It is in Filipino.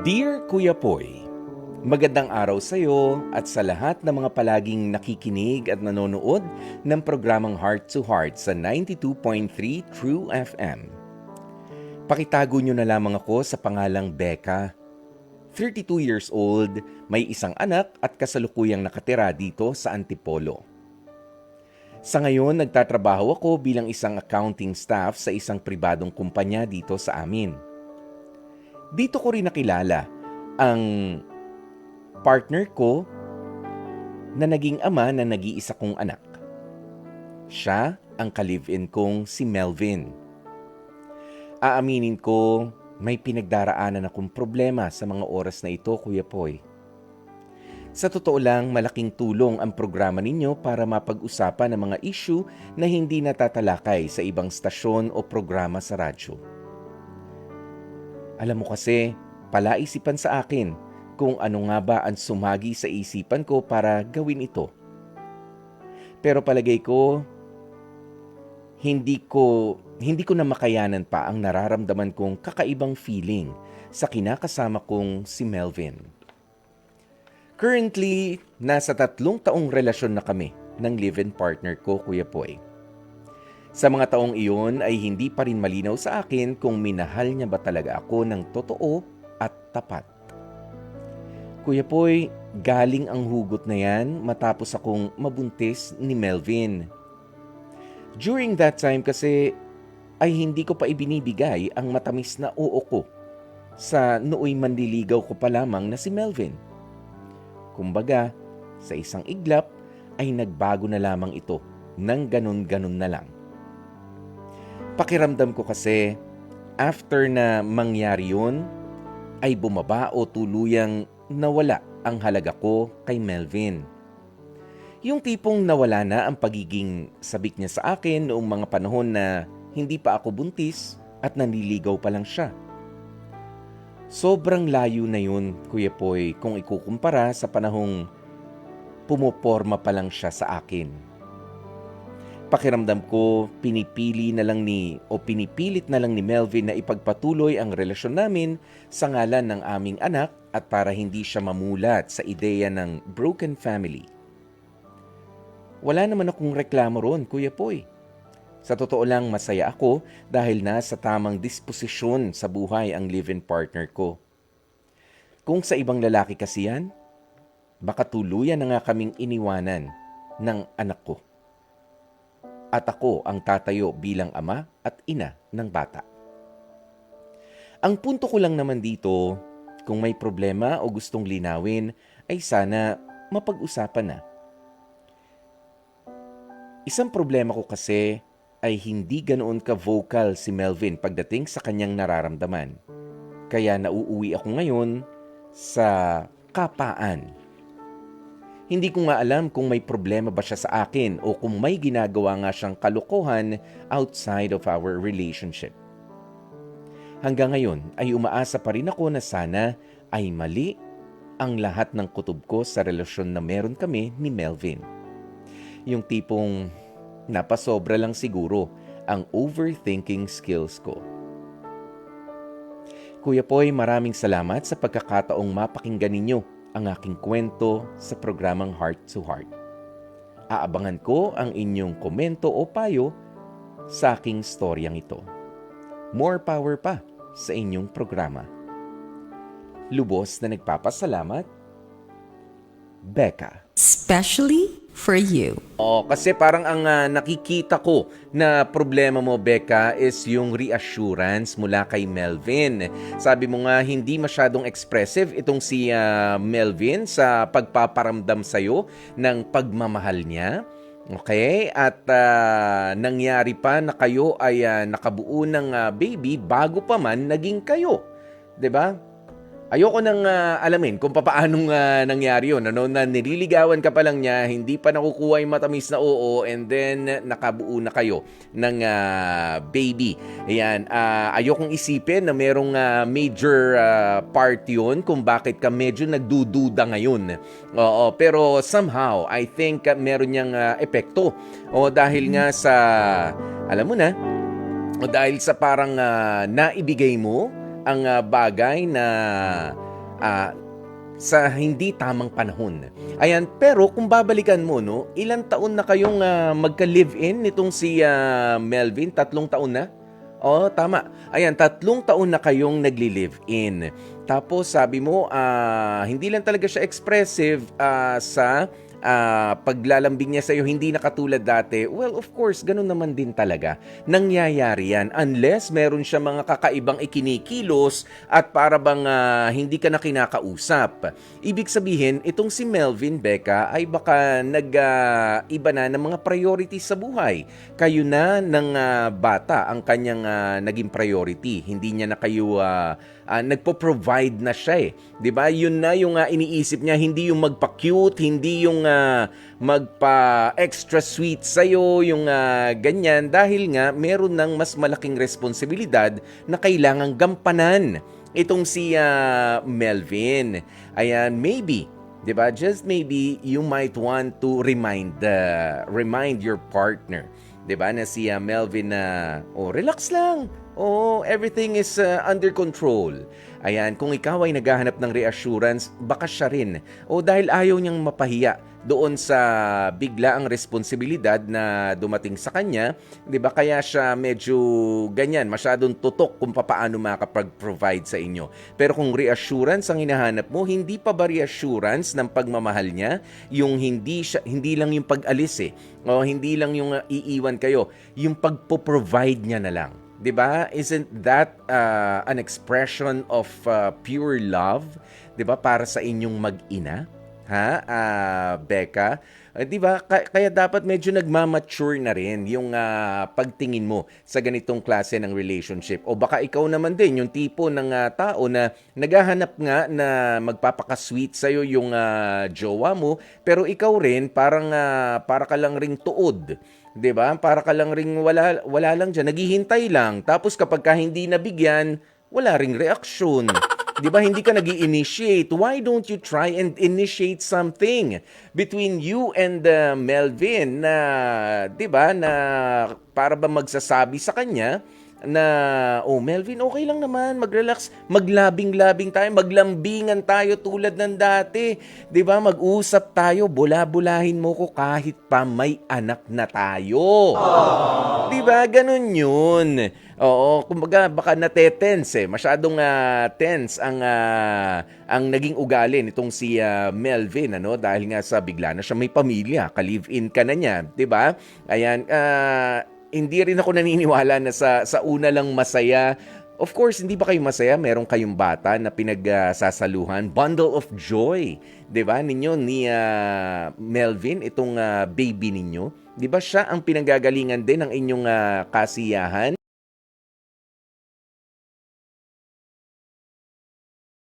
Dear Kuya Poy, magandang araw sa iyo at sa lahat ng mga palaging nakikinig at nanonood ng programang Heart to Heart sa 92.3 True FM. Pakitago nyo na lamang ako sa pangalang Becca. 32 years old, may isang anak at kasalukuyang nakatira dito sa Antipolo. Sa ngayon, nagtatrabaho ako bilang isang accounting staff sa isang pribadong kumpanya dito sa amin. Dito ko rin nakilala ang partner ko na naging ama na nag-iisa kong anak. Siya ang ka-live-in kong si Melvin. Aaminin ko, may pinagdaraanan akong problema sa mga oras na ito, Kuya Poy. Sa totoo lang, malaking tulong ang programa ninyo para mapag-usapan ang mga issue na hindi natatalakay sa ibang stasyon o programa sa radyo. Alam mo kasi, palaisipan sa akin kung ano nga ba ang sumagi sa isipan ko para gawin ito. Pero palagay ko, hindi ko hindi ko na makayanan pa ang nararamdaman kong kakaibang feeling sa kinakasama kong si Melvin. Currently, nasa tatlong taong relasyon na kami ng live-in partner ko, Kuya Poy. Sa mga taong iyon ay hindi pa rin malinaw sa akin kung minahal niya ba talaga ako ng totoo at tapat. Kuya Poy, galing ang hugot na yan matapos akong mabuntis ni Melvin. During that time kasi ay hindi ko pa ibinibigay ang matamis na oo ko sa nooy manliligaw ko pa lamang na si Melvin. Kumbaga, sa isang iglap ay nagbago na lamang ito ng ganun-ganun na lang. Pakiramdam ko kasi after na mangyari yun, ay bumaba o tuluyang nawala ang halaga ko kay Melvin. Yung tipong nawala na ang pagiging sabik niya sa akin noong mga panahon na hindi pa ako buntis at nanliligaw pa lang siya. Sobrang layo na yun, Kuya Poy, kung ikukumpara sa panahong pumoporma pa lang siya sa akin. Pakiramdam ko, pinipili na lang ni o pinipilit na lang ni Melvin na ipagpatuloy ang relasyon namin sa ngalan ng aming anak at para hindi siya mamulat sa ideya ng broken family. Wala naman akong reklamo ron, Kuya Poy. Sa totoo lang, masaya ako dahil nasa tamang disposisyon sa buhay ang live-in partner ko. Kung sa ibang lalaki kasi yan, baka tuluyan na nga kaming iniwanan ng anak ko at ako ang tatayo bilang ama at ina ng bata. Ang punto ko lang naman dito, kung may problema o gustong linawin, ay sana mapag-usapan na. Isang problema ko kasi ay hindi ganoon ka-vocal si Melvin pagdating sa kanyang nararamdaman. Kaya nauuwi ako ngayon sa kapaan hindi ko nga alam kung may problema ba siya sa akin o kung may ginagawa nga siyang kalokohan outside of our relationship. Hanggang ngayon ay umaasa pa rin ako na sana ay mali ang lahat ng kutob ko sa relasyon na meron kami ni Melvin. Yung tipong napasobra lang siguro ang overthinking skills ko. Kuya Poy, maraming salamat sa pagkakataong mapakinggan ninyo ang aking kwento sa programang Heart to Heart. Aabangan ko ang inyong komento o payo sa aking storyang ito. More power pa sa inyong programa. Lubos na nagpapasalamat, Becca. Especially for you. Oh, kasi parang ang ah, nakikita ko na problema mo, Becca, is yung reassurance mula kay Melvin. Sabi mo nga, hindi masyadong expressive itong si ah, Melvin sa pagpaparamdam sa'yo ng pagmamahal niya. Okay? At ah, nangyari pa na kayo ay ah, nakabuo ng ah, baby bago pa man naging kayo. 'Di ba? Ayoko nang ah, alamin kung papaanong uh, nangyari yun. Ano, na nililigawan ka pa lang niya, hindi pa nakukuha yung matamis na oo, and then nakabuo na kayo ng ah, baby. Ayan, ah, ayokong isipin na merong ah, major ah, part yun kung bakit ka medyo nagdududa ngayon. Oo, pero somehow, I think ah, meron niyang ah, epekto. O dahil nga sa, alam mo na, o dahil sa parang ah, naibigay mo ang ah, bagay na ah, sa hindi tamang panahon. Ayan, pero kung babalikan mo, no, ilang taon na kayong ah, magka-live-in nitong si ah, Melvin? Tatlong taon na? Oo, tama. Ayan, tatlong taon na kayong nagli-live-in. Tapos sabi mo, ah, hindi lang talaga siya expressive ah, sa ah, paglalambing niya sa'yo, hindi na katulad dati. Well, of course, ganun naman din talaga. Nangyayari yan unless meron siya mga kakaibang ikinikilos at para bang ah, hindi ka na kinakausap. Ibig sabihin, itong si Melvin Becca ay baka nag-iba na ng mga priorities sa buhay. Kayo na ng ah, bata ang kanyang ah, naging priority. Hindi niya na kayo ah, ah, nagpo-provide na siya eh. 'Di ba? Yun na yung ah, iniisip niya, hindi yung magpa-cute, hindi yung ah, magpa-extra sweet sa yung ah, ganyan dahil nga meron ng mas malaking responsibilidad na kailangang gampanan. Itong si ah, Melvin. Ayan, maybe 'di ba? Just maybe you might want to remind the remind your partner 'di ba na si ah, Melvin na oh relax lang. Oh, everything is uh, under control. Ayan, kung ikaw ay naghahanap ng reassurance, baka siya rin. O dahil ayaw niyang mapahiya doon sa bigla ang responsibilidad na dumating sa kanya, 'di ba? Kaya siya medyo ganyan, masyadong tutok kung paano makapag-provide sa inyo. Pero kung reassurance ang hinahanap mo, hindi pa ba reassurance ng pagmamahal niya yung hindi siya hindi lang yung pag-alis eh. O hindi lang yung uh, iiwan kayo, yung pagpo-provide niya na lang. 'Di ba? Isn't that uh, an expression of uh, pure love, 'di ba, para sa inyong mag-ina? Ha? Ah, Becca, Ah, 'di ba? Ka- Kaya dapat medyo nagmamature na rin yung ah, pagtingin mo sa ganitong klase ng relationship. O baka ikaw naman din yung tipo ng ah, tao na naghahanap nga na magpapaka-sweet sa yung ah, jowa mo, pero ikaw rin parang ah, para ka lang ring tuod. 'Di ba? Para ka lang ring wala wala lang diyan, naghihintay lang. Tapos kapag ka hindi nabigyan, wala ring reaksyon. 'Di ba hindi ka nag initiate Why don't you try and initiate something between you and uh, Melvin na 'di ba na para ba magsasabi sa kanya na oh Melvin okay lang naman. Mag-relax. Maglabing-labing tayo. Maglambingan tayo tulad ng dati. Ba? Mag-usap tayo. Bula-bulahin mo ko kahit pa may anak na tayo. Ba? Ganun yun. Oo, kumbaga baka natetense eh. Masyadong ah, tense ang ah, ang naging ugali nitong si ah, Melvin ano? Dahil nga sa bigla na siya may pamilya, ka-live-in ka na niya, 'di ba? Ayan, ah, hindi rin ako naniniwala na sa sa una lang masaya. Of course, hindi ba kayo masaya? Meron kayong bata na pinagsasaluhan, bundle of joy, ba? Ninyo ni ah, Melvin itong ah, baby ninyo. ba siya ang pinanggagalingan din ng inyong ah, kasiyahan?